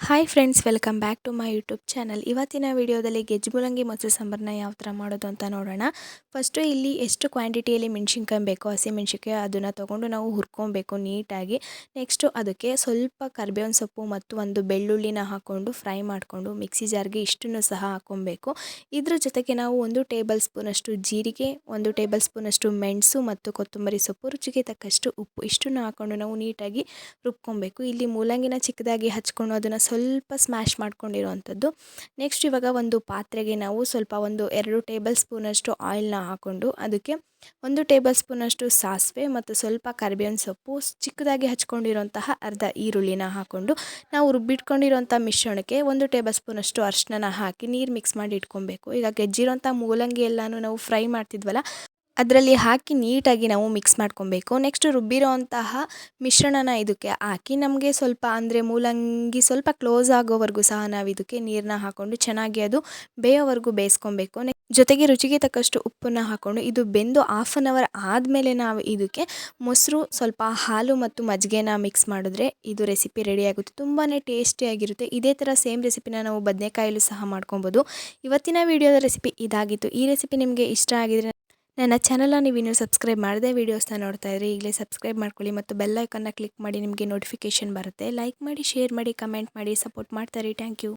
Hi friends welcome back to my YouTube channel ಇವತ್ತಿನ ವಿಡಿಯೋದಲ್ಲಿ ಗೆಜ್ಜು ಮೂಲಂಗಿ ಮೊಸರು ಸಾಂಬಾರನ್ನ ಯಾವ ಥರ ಮಾಡೋದು ಅಂತ ನೋಡೋಣ. ಫಸ್ಟು ಇಲ್ಲಿ ಎಷ್ಟು ಕ್ವಾಂಟಿಟಿಯಲ್ಲಿ ಮೆಣಸಿನ್ಕಾಯಿ ಬೇಕೋ ಹಸಿ ಮೆಣಸಿನ್ಕಾಯಿ ಅದನ್ನು ತೊಗೊಂಡು ನಾವು ಹುರ್ಕೊಬೇಕು ನೀಟಾಗಿ. ನೆಕ್ಸ್ಟು ಅದಕ್ಕೆ ಸ್ವಲ್ಪ ಕರ್ಬೇವಿನ ಸೊಪ್ಪು ಮತ್ತು ಒಂದು ಬೆಳ್ಳುಳ್ಳಿನ ಹಾಕ್ಕೊಂಡು ಫ್ರೈ ಮಾಡಿಕೊಂಡು ಮಿಕ್ಸಿ ಜಾರ್ಗೆ ಇಷ್ಟನ್ನು ಸಹ ಹಾಕ್ಕೊಬೇಕು. ಇದ್ರ ಜೊತೆಗೆ ನಾವು ಒಂದು ಟೇಬಲ್ ಸ್ಪೂನಷ್ಟು ಜೀರಿಗೆ, ಒಂದು ಟೇಬಲ್ ಸ್ಪೂನಷ್ಟು ಮೆಣಸು ಮತ್ತು ಕೊತ್ತಂಬರಿ ಸೊಪ್ಪು, ರುಚಿಗೆ ತಕ್ಕಷ್ಟು ಉಪ್ಪು ಇಷ್ಟನ್ನು ಹಾಕ್ಕೊಂಡು ನಾವು ನೀಟಾಗಿ ರುಬ್ಕೊಬೇಕು. ಇಲ್ಲಿ ಮೂಲಂಗಿನ ಚಿಕ್ಕದಾಗಿ ಹಚ್ಕೊಂಡು ಅದನ್ನು ಸ್ವಲ್ಪ ಸ್ಮ್ಯಾಶ್ ಮಾಡ್ಕೊಂಡಿರೋವಂಥದ್ದು. ನೆಕ್ಸ್ಟ್ ಇವಾಗ ಒಂದು ಪಾತ್ರೆಗೆ ನಾವು ಸ್ವಲ್ಪ ಒಂದು ಎರಡು ಟೇಬಲ್ ಸ್ಪೂನಷ್ಟು ಆಯಿಲ್ನ ಹಾಕ್ಕೊಂಡು ಅದಕ್ಕೆ ಒಂದು ಟೇಬಲ್ ಸ್ಪೂನಷ್ಟು ಸಾಸಿವೆ ಮತ್ತು ಸ್ವಲ್ಪ ಕರಿಬೇವಿನ ಸೊಪ್ಪು, ಚಿಕ್ಕದಾಗಿ ಹಚ್ಕೊಂಡಿರುವಂತಹ ಅರ್ಧ ಈರುಳ್ಳಿನ ಹಾಕ್ಕೊಂಡು ನಾವು ರುಬ್ಬಿಟ್ಕೊಂಡಿರುವಂಥ ಮಿಶ್ರಣಕ್ಕೆ ಒಂದು ಟೇಬಲ್ ಸ್ಪೂನಷ್ಟು ಅರ್ಶಿನ ಹಾಕಿ ನೀರು ಮಿಕ್ಸ್ ಮಾಡಿ ಇಟ್ಕೊಬೇಕು. ಈಗ ಗೆಜ್ಜಿರೋಂಥ ಮೂಲಂಗಿ ಎಲ್ಲನೂ ನಾವು ಫ್ರೈ ಮಾಡ್ತಿದ್ವಲ್ಲ ಅದರಲ್ಲಿ ಹಾಕಿ ನೀಟಾಗಿ ನಾವು ಮಿಕ್ಸ್ ಮಾಡ್ಕೊಬೇಕು. ನೆಕ್ಸ್ಟ್ ರುಬ್ಬಿರೋಂತಹ ಮಿಶ್ರಣನ ಇದಕ್ಕೆ ಹಾಕಿ ನಮಗೆ ಸ್ವಲ್ಪ ಅಂದರೆ ಮೂಲಂಗಿ ಸ್ವಲ್ಪ ಕ್ಲೋಸ್ ಆಗೋವರೆಗೂ ಸಹ ನಾವು ಇದಕ್ಕೆ ನೀರನ್ನ ಹಾಕ್ಕೊಂಡು ಚೆನ್ನಾಗಿ ಅದು ಬೇಯೋವರೆಗೂ ಬೇಯಿಸ್ಕೊಬೇಕು. ಜೊತೆಗೆ ರುಚಿಗೆ ತಕ್ಕಷ್ಟು ಉಪ್ಪನ್ನು ಹಾಕ್ಕೊಂಡು ಇದು ಬೆಂದು ಹಾಫ್ ಆನ್ ಅವರ್ ಆದಮೇಲೆ ನಾವು ಇದಕ್ಕೆ ಮೊಸರು ಸ್ವಲ್ಪ ಹಾಲು ಮತ್ತು ಮಜ್ಜಿಗೆನ ಮಿಕ್ಸ್ ಮಾಡಿದ್ರೆ ಇದು ರೆಸಿಪಿ ರೆಡಿ ಆಗುತ್ತೆ. ತುಂಬಾ ಟೇಸ್ಟಿಯಾಗಿರುತ್ತೆ ಇದೇ ಥರ ಸೇಮ್ ರೆಸಿಪಿನ ನಾವು ಬದನೆಕಾಯಲ್ಲೂ ಸಹ ಮಾಡ್ಕೊಬೋದು. ಇವತ್ತಿನ ವಿಡಿಯೋದ ರೆಸಿಪಿ ಇದಾಗಿತ್ತು. ಈ ರೆಸಿಪಿ ನಿಮಗೆ ಇಷ್ಟ ಆಗಿದ್ರೆ ನನ್ನ ಚಾನಲ್ನ ನೀವು ಇನ್ನೂ ಸಬ್ಸ್ಕ್ರೈಬ್ ಮಾಡದೆ ವೀಡಿಯೋಸ್ನ ನೋಡ್ತಾ ಇದ್ರಿ ಈಗಲೇ ಸಬ್ಸ್ಕ್ರೈಬ್ ಮಾಡ್ಕೊಳ್ಳಿ ಮತ್ತು ಬೆಲ್ಲೈಕನ್ನ ಕ್ಲಿಕ್ ಮಾಡಿ ನಿಮಗೆ ನೋಟಿಫಿಕೇಷನ್ ಬರುತ್ತೆ. ಲೈಕ್ ಮಾಡಿ, ಶೇರ್ ಮಾಡಿ, ಕಮೆಂಟ್ ಮಾಡಿ, ಸಪೋರ್ಟ್ ಮಾಡ್ತಾರೆ. Thank you.